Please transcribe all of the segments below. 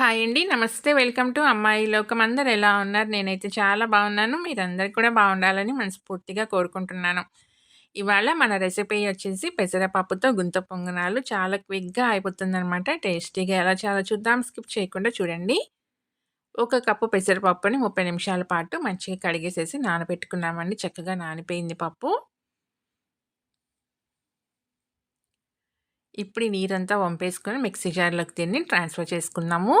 Hi అండి. నమస్తే. Welcome to అమ్మాయి లోకం. అందరు ఎలా ఉన్నారు? నేనైతే చాలా బాగున్నాను. మీరందరు కూడా బాగుండాలని మనస్ఫూర్తిగా కోరుకుంటున్నాను. ఇవాళ మన రెసిపీ వచ్చేసి పెసరపప్పుతో గుంత పొంగనాలు. చాలా క్విక్‌గా అయిపోతుందనమాట. టేస్టీగా ఎలా చాలా చూద్దాం. స్కిప్ చేయకుండా చూడండి. ఒక కప్పు పెసరపప్పుని 30 నిమిషాల పాటు మంచిగా కడిగేసేసి నానబెట్టుకున్నామండి. చక్కగా నానిపోయింది పప్పు. ఇప్పుడు ఈ నీరంతా వంపేసుకొని మిక్సీ జార్‌లోకి దీన్ని ట్రాన్స్‌ఫర్ చేసుకుందాము.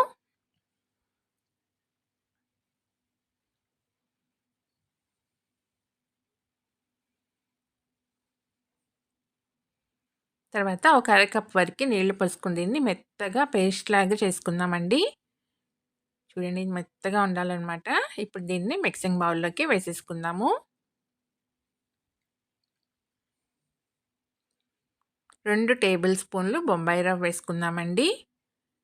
తర్వాత ఒక అరకప్ వరకు నీళ్ళు పోసుకుని దీన్ని మెత్తగా పేస్ట్ లాగా చేసుకుందామండి. చూడండి మెత్తగా ఉండాలన్నమాట ఇప్పుడు దీన్ని మిక్సింగ్ బౌల్‌లోకి వేసేసుకుందాము. రెండు టేబుల్ స్పూన్లు బొంబాయి రవ్వ వేసుకుందామండి.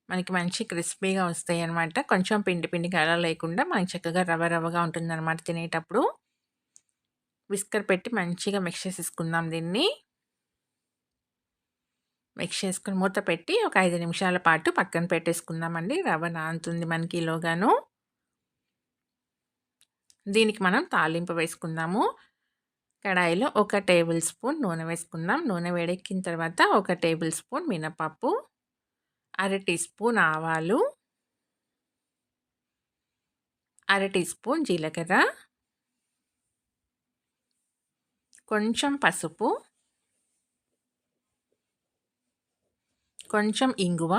మనకి మంచి క్రిస్పీగా వస్తాయి అన్నమాట కొంచెం పిండి పిండి అలా లేకుండా మనకి చక్కగా రవ్వ రవ్వగా ఉంటుందన్నమాట తినేటప్పుడు. విస్కర్ పెట్టి మంచిగా మిక్స్ చేసేసుకుందాం దీన్ని. మిక్స్ చేసుకుని మూత పెట్టి ఒక ఐదు నిమిషాల పాటు పక్కన పెట్టేసుకుందామండి. రవ్వ నానుతుంది మనకి ఈలోగాను. దీనికి మనం తాలింపు వేసుకుందాము. కడాయిలో ఒక టేబుల్ స్పూన్ నూనె వేసుకుందాం. నూనె వేడెక్కిన తర్వాత ఒక టేబుల్ స్పూన్ మినపప్పు, అర టీ స్పూన్ ఆవాలు, అర టీ స్పూన్ జీలకర్ర, కొంచెం పసుపు, కొంచెం ఇంగువ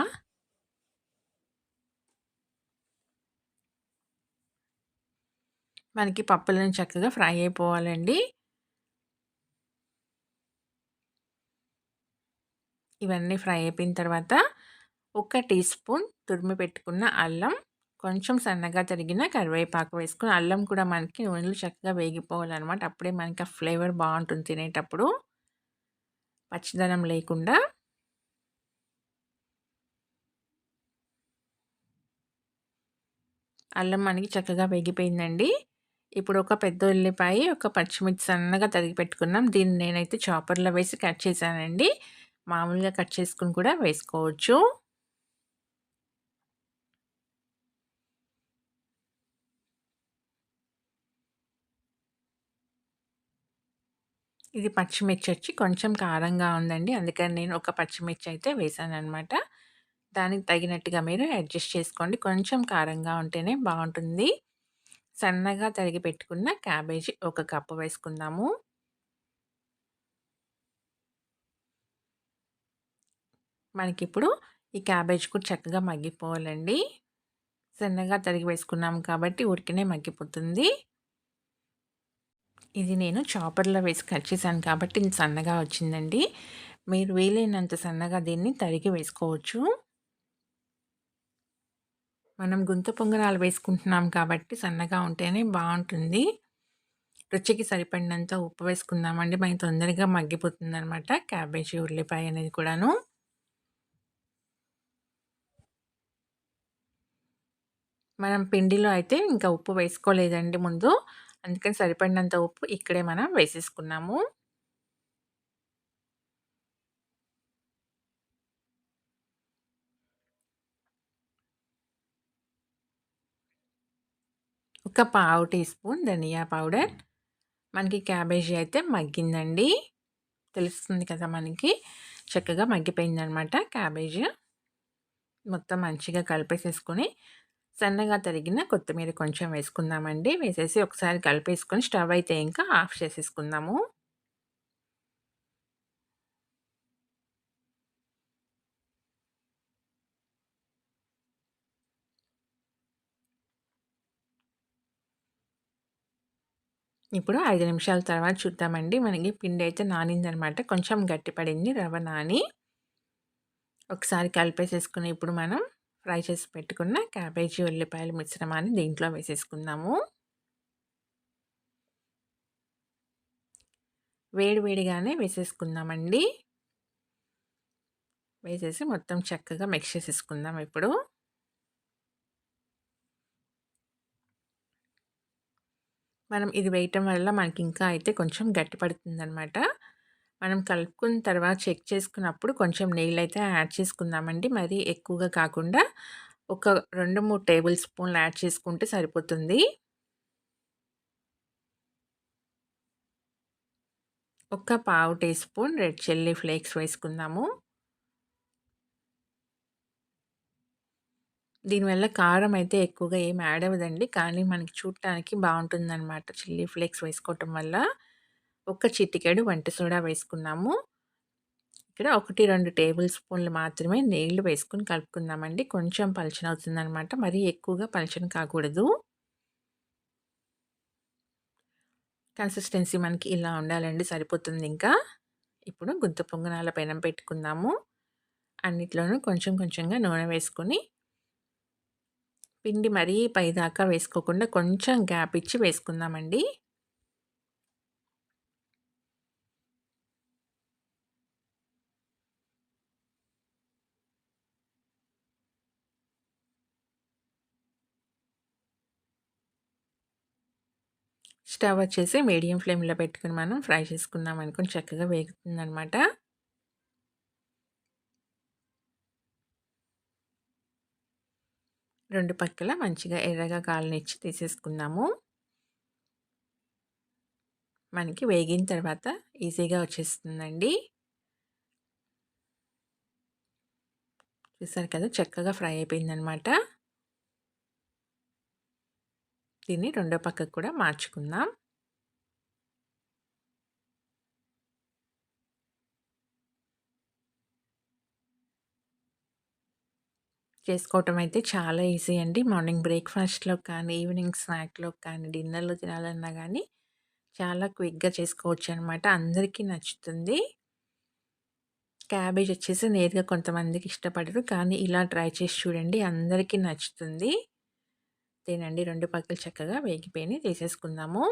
మనకి పప్పులను చక్కగా ఫ్రై అయిపోవాలండి. ఇవన్నీ ఫ్రై అయిపోయిన తర్వాత ఒక టీ స్పూన్ తురిమి పెట్టుకున్న అల్లం, కొంచెం సన్నగా తరిగిన కరివేపాకు వేసుకుని అల్లం కూడా మనకి నూనెలు చక్కగా వేగిపోవాలన్నమాట అప్పుడే మనకి ఆ ఫ్లేవర్ బాగుంటుంది తినేటప్పుడు. పచ్చిదనం లేకుండా. అల్లం మనకి చక్కగా వేగిపోయిందండి. ఇప్పుడు ఒక పెద్ద ఉల్లిపాయ, ఒక పచ్చిమిర్చి సన్నగా తరిగి పెట్టుకున్నాం. దీన్ని నేనైతే చాపర్‌లో వేసి కట్ చేశానండి. మామూలుగా కట్ చేసుకుని కూడా వేసుకోవచ్చు. ఇది పచ్చిమిర్చి వచ్చి కొంచెం కారంగా ఉందండి. అందుకని నేను ఒక పచ్చిమిర్చి అయితే వేశాననమాట. దానికి తగినట్టుగా మీరు అడ్జస్ట్ చేసుకోండి. కొంచెం కారంగా ఉంటేనే బాగుంటుంది. సన్నగా తరిగి పెట్టుకున్న క్యాబేజీ ఒక కప్పు వేసుకుందాము. మనకి ఇప్పుడు ఈ క్యాబేజ్ కూడా చక్కగా మగ్గిపోవాలండి. సన్నగా తరిగి వేసుకున్నాం కాబట్టి ఉడికినే మగ్గిపోతుంది. ఇది నేను చాపర్‌లో వేసి కట్ చేశాను కాబట్టి ఇది సన్నగా వచ్చిందండి. మీరు వీలైనంత సన్నగా దీన్ని తరిగి వేసుకోవచ్చు. మనం గుంత పొంగనాలు వేసుకుంటున్నాం కాబట్టి సన్నగా ఉంటేనే బాగుంటుంది. రుచికి సరిపడినంత ఉప్పు వేసుకుందామండి. మనకి తొందరగా మగ్గిపోతుందనమాట క్యాబేజీ, ఉల్లిపాయ అనేది కూడాను. మనం పిండిలో అయితే ఇంకా ఉప్పు వేసుకోలేదండి ముందు. అందుకని సరిపడినంత ఉప్పు ఇక్కడే మనం వేసేసుకున్నాము. ఒక పావు టీ స్పూన్ ధనియా పౌడర్. మనకి క్యాబేజీ అయితే మగ్గిందండి. తెలుస్తుంది కదా మనకి. చక్కగా మగ్గిపోయిందనమాట క్యాబేజీ. మొత్తం మంచిగా కలిపేసేసుకొని సన్నగా తరిగిన కొత్తిమీర కొంచెం వేసుకుందామండి. వేసేసి ఒకసారి కలిపేసుకొని స్టవ్ అయితే ఇంకా ఆఫ్ చేసేసుకుందాము. ఇప్పుడు ఐదు నిమిషాల తర్వాత చూద్దామండి. మనకి పిండి అయితే నానిందనమాట. కొంచెం గట్టిపడింది రవ్వ నాని. ఒకసారి కలిపేసేసుకుని ఇప్పుడు మనం ఫ్రై చేసి పెట్టుకున్న క్యాబేజీ, ఉల్లిపాయల మిశ్రమాన్ని దీంట్లో వేసేసుకుందాము. వేడివేడిగానే వేసేసుకుందామండి. వేసేసి మొత్తం చక్కగా మిక్స్ చేసేసుకుందాం ఇప్పుడు. మనం ఇది వేయటం వల్ల మనకి ఇంకా అయితే కొంచెం గట్టి పడుతుందనమాట. మనం కలుపుకున్న తర్వాత చెక్ చేసుకున్నప్పుడు కొంచెం నీళ్ళైతే యాడ్ చేసుకుందామండి. మరీ ఎక్కువగా కాకుండా ఒక 2, 3 టేబుల్ స్పూన్లు యాడ్ చేసుకుంటే సరిపోతుంది. ఒక పావు teaspoon red chilli flakes వేసుకుందాము. దీనివల్ల కారం అయితే ఎక్కువగా ఏమి యాడ్ అవ్వదండి. కానీ మనకి చూడటానికి బావుంటుందనమాట చిల్లీ ఫ్లేక్స్ వేసుకోవటం వల్ల. ఒక చిటికెడు వంట సోడా వేసుకున్నాము. ఇక్కడ 1, 2 టేబుల్ స్పూన్లు మాత్రమే నీళ్ళు వేసుకొని కలుపుకుందామండి. కొంచెం పలచనవుతుందనమాట. మరీ ఎక్కువగా పలచన కాకూడదు. కన్సిస్టెన్సీ మనకి ఇలా ఉండాలండి సరిపోతుంది ఇంకా ఇప్పుడు గుంత పొంగనాల పెనం పెట్టుకుందాము. అన్నిట్లోనూ కొంచెం కొంచెంగా నూనె వేసుకొని పిండి మరీ పైదాకా వేసుకోకుండా కొంచెం గ్యాప్ ఇచ్చి వేసుకుందామండి. స్టవ్ వచ్చేసి మీడియం ఫ్లేమ్‌లో పెట్టుకుని మనం ఫ్రై చేసుకుందాం అనుకోని చక్కగా వేగుతుందనమాట. రెండు పక్కల మంచిగా ఎర్రగా కాలనిచ్చి తీసేసుకుందాము. మనకి వేగిన తర్వాత ఈజీగా వచ్చేస్తుందండి. చూసారు కదా! చక్కగా ఫ్రై అయిపోయిందనమాట. దీన్ని రెండో పక్కకు కూడా మార్చుకుందాం. చేసుకోవటం అయితే చాలా ఈజీ అండి. మార్నింగ్ బ్రేక్ఫాస్ట్లో కానీ, ఈవినింగ్ స్నాక్లో కానీ, డిన్నర్‌లో తినాలన్నా కానీ చాలా క్విక్‌గా చేసుకోవచ్చు అనమాట అందరికీ నచ్చుతుంది. క్యాబేజ్ వచ్చేసి నేరుగా కొంతమందికి ఇష్టపడరు. కానీ ఇలా ట్రై చేసి చూడండి అందరికీ నచ్చుతుంది. తినండి రెండు పక్కలు చక్కగా వేగిపోయినాయి తీసేసుకుందాము.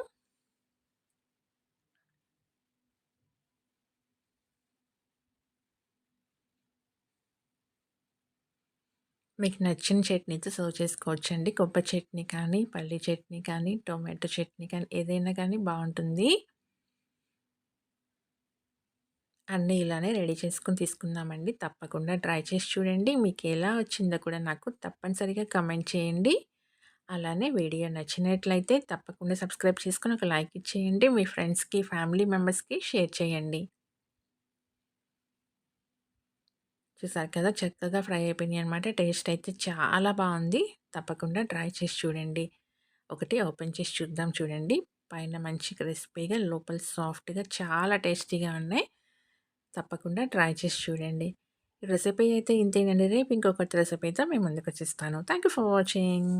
మీకు నచ్చిన చట్నీతో సర్వ్ చేసుకోవచ్చండి. కొబ్బరి చట్నీ కానీ, పల్లి చట్నీ కానీ, టొమాటో చట్నీ కానీ ఏదైనా కానీ బాగుంటుంది అన్నీ ఇలానే రెడీ చేసుకుని తీసుకుందామండి. తప్పకుండా ట్రై చేసి చూడండి. మీకు ఎలా వచ్చిందో కూడా నాకు తప్పనిసరిగా కమెంట్ చేయండి. అలానే వీడియో నచ్చినట్లయితే తప్పకుండా సబ్స్క్రైబ్ చేసుకొని ఒక లైక్ ఇచ్చేయండి. మీ ఫ్రెండ్స్‌కి, ఫ్యామిలీ మెంబర్స్‌కి షేర్ చేయండి. చూసారు కదా! చక్కగా ఫ్రై అయిపోయినాయి అనమాట. టేస్ట్ అయితే చాలా బాగుంది తప్పకుండా ట్రై చేసి చూడండి. ఒకటి ఓపెన్ చేసి చూద్దాం చూడండి. పైన మంచి క్రిస్పీగా, లోపల సాఫ్ట్‌గా చాలా టేస్టీగా ఉన్నాయి. తప్పకుండా ట్రై చేసి చూడండి. ఈ రెసిపీ అయితే ఇంతేనండి. రేపు ఇంకొకటి రెసిపీ అయితే మేము ముందుకొచ్చేస్తాను. Thank you for watching.